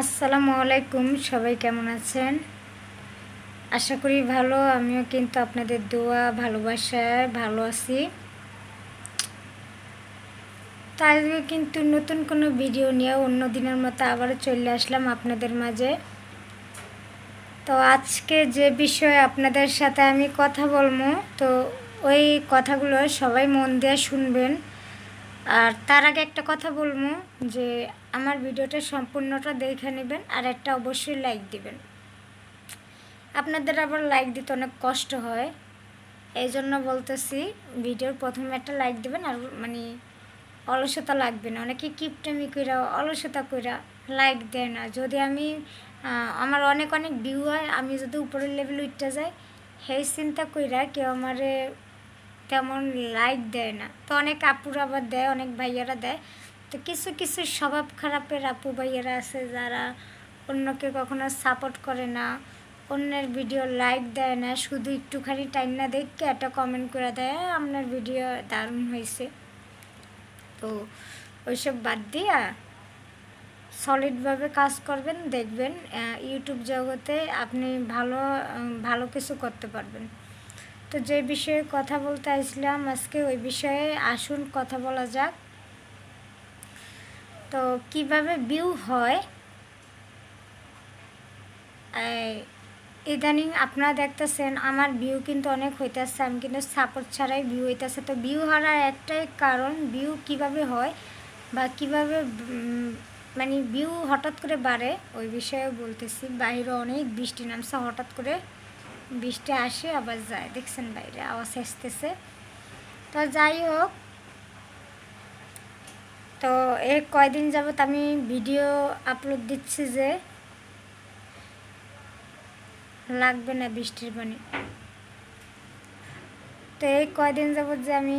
আসসালামু আলাইকুম, সবাই কেমন আছেন? আশা করি ভালো, আমিও কিন্তু আপনাদের দোয়া, ভালোবাসায় ভালো আছি। তাই কিন্তু নতুন কোনো ভিডিও নিয়ে অন্য দিনের মতো আবারও চলে আসলাম আপনাদের মাঝে। তো আজকে যে বিষয়ে আপনাদের সাথে আমি কথা বলব, তো ওই কথাগুলো সবাই মন দিয়ে শুনবেন। আর তার আগে একটা কথা বলব যে আমার ভিডিওটা সম্পূর্ণটা দেখে নেবেন আর একটা অবশ্যই লাইক দিবেন। আপনাদের আবার লাইক দিতে অনেক কষ্ট হয় এই জন্য বলতেছি ভিডিওর প্রথমে একটা লাইক দিবেন আর মানে অলসতা লাগবে না। অনেকে কিপটামি কইরা, অলসতা কইরা লাইক দেয় না। যদি আমি আমার অনেক অনেক ভিউ হয়, আমি যদি উপরের লেভেল উঠতে যাই, সেই চিন্তা কইরা কেউ আমারে তেমন লাইক দেয় না। তো অনেক আপুরা আবার দেয়, অনেক ভাইয়ারা দেয়। তো কিছু কিছু স্বভাব খারাপের আপু ভাইয়ারা আছে যারা অন্যকে কখনো সাপোর্ট করে না, অন্যের ভিডিও লাইক দেয় না, শুধু একটুখানি টাইম না দেখে একটা কমেন্ট করে দেয় আপনার ভিডিও দারুণ হয়েছে। তো ওইসব বাদ দিয়া সলিডভাবে কাজ করবেন, দেখবেন ইউটিউব জগতে আপনি ভালো ভালো কিছু করতে পারবেন। তো যে বিষয়ে কথা বলতে আসলাম, আজকে ওই বিষয়ে আসুন, কথা বলা যাক। তো কীভাবে ভিউ হয়? ইদানিং আপনারা দেখতেছেন, আমার ভিউ কিন্তু অনেক হইতেছে, আমি কিন্তু সাপোর্ট ছাড়াই ভিউ হইতেছে। তো ভিউ হারার একটাই কারণ ভিউ কীভাবে হয় বা কীভাবে মানে ভিউ হঠাৎ করে বাড়ে, ওই বিষয়ে বলতেছি। বাইরে অনেক বৃষ্টি নামছে, হঠাৎ করে বৃষ্টি আসে, আবার যায়। দেখছেন বাইরে, আওয়াজ আসতেছে। তো যাই হোক, তো এই কয়দিন যাবৎ আমি ভিডিও আপলোড দিচ্ছি যে লাগবে না বৃষ্টির পানি। তো এই কয়দিন যাবত যে আমি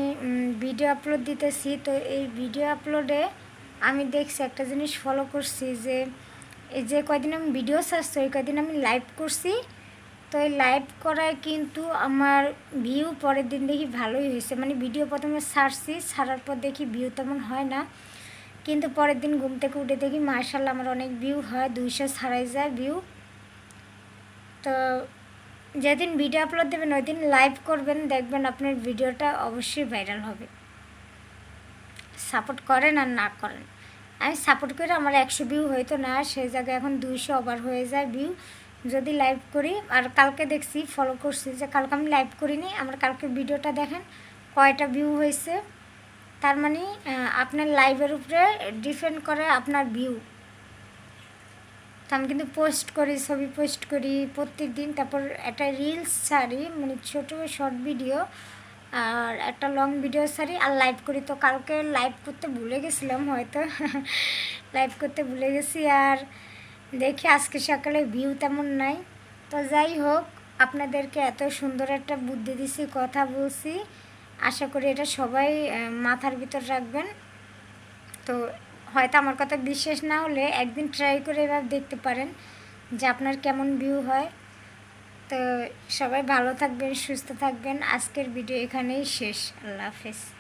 ভিডিও আপলোড দিতেছি, তো এই ভিডিও আপলোডে আমি দেখছি একটা জিনিস ফলো করছি যে, এই যে কয়দিন আমি ভিডিও ছাড়ছি, ওই কয়দিন আমি লাইভ করছি তো এই লাইভ করায় কিন্তু আমার ভিউ পরের দিন দেখি ভালোই হয়েছে। মানে ভিডিও প্রথমে ছাড়ছি ছাড়ার পর দেখি ভিউ তেমন হয় না। কিন্তু পরের দিন ঘুম থেকে উঠে দেখি মার্শাল আমার অনেক ভিউ হয়, দুইশো ছাড়াই যায় ভিউ তো যেদিন ভিডিও আপলোড দেবেন ওই দিন লাইভ করবেন, দেখবেন আপনার ভিডিওটা অবশ্যই ভাইরাল হবে। সাপোর্ট করেন আর না করেন। আমি সাপোর্ট করে আমার একশো ভিউ হয়তো না সেই জায়গায় এখন দুইশো ওভার হয়ে যায় ভিউ যদি লাইভ করি, আর কালকে দেখছি ফলো করছি যে কালকে আমি লাইভ করিনি, আমার কালকে ভিডিওটা দেখেন, কয়টা ভিউ হয়েছে। তার মানে আপনার লাইভের উপরে ডিপেন্ড করে আপনার ভিউ তো আমি কিন্তু পোস্ট করি, ছবি পোস্ট করি প্রত্যেক দিন তারপর একটা রিলস ছাড়ি মানে ছোটো শর্ট ভিডিও আর একটা লং ভিডিও ছাড়ি, আর লাইভ করি। তো কালকে লাইভ করতে ভুলে গেছিলাম হয়তো। লাইভ করতে ভুলে গেছি, আর দেখি আজকে সকালে ভিউ তেমন নাই। তো যাই হোক, আপনাদেরকে এত সুন্দর একটা বুদ্ধি দিছি, কথা বলছি। আশা করি এটা সবাই মাথার ভিতর রাখবেন। তো হয়তো আমার কথা বিশ্বাস না হলে একদিন ট্রাই করে এবার দেখতে পারেন যে আপনার কেমন ভিউ হয়। তো সবাই ভালো থাকবেন, সুস্থ থাকবেন। আজকের ভিডিও এখানেই শেষ। আল্লাহ হাফেজ।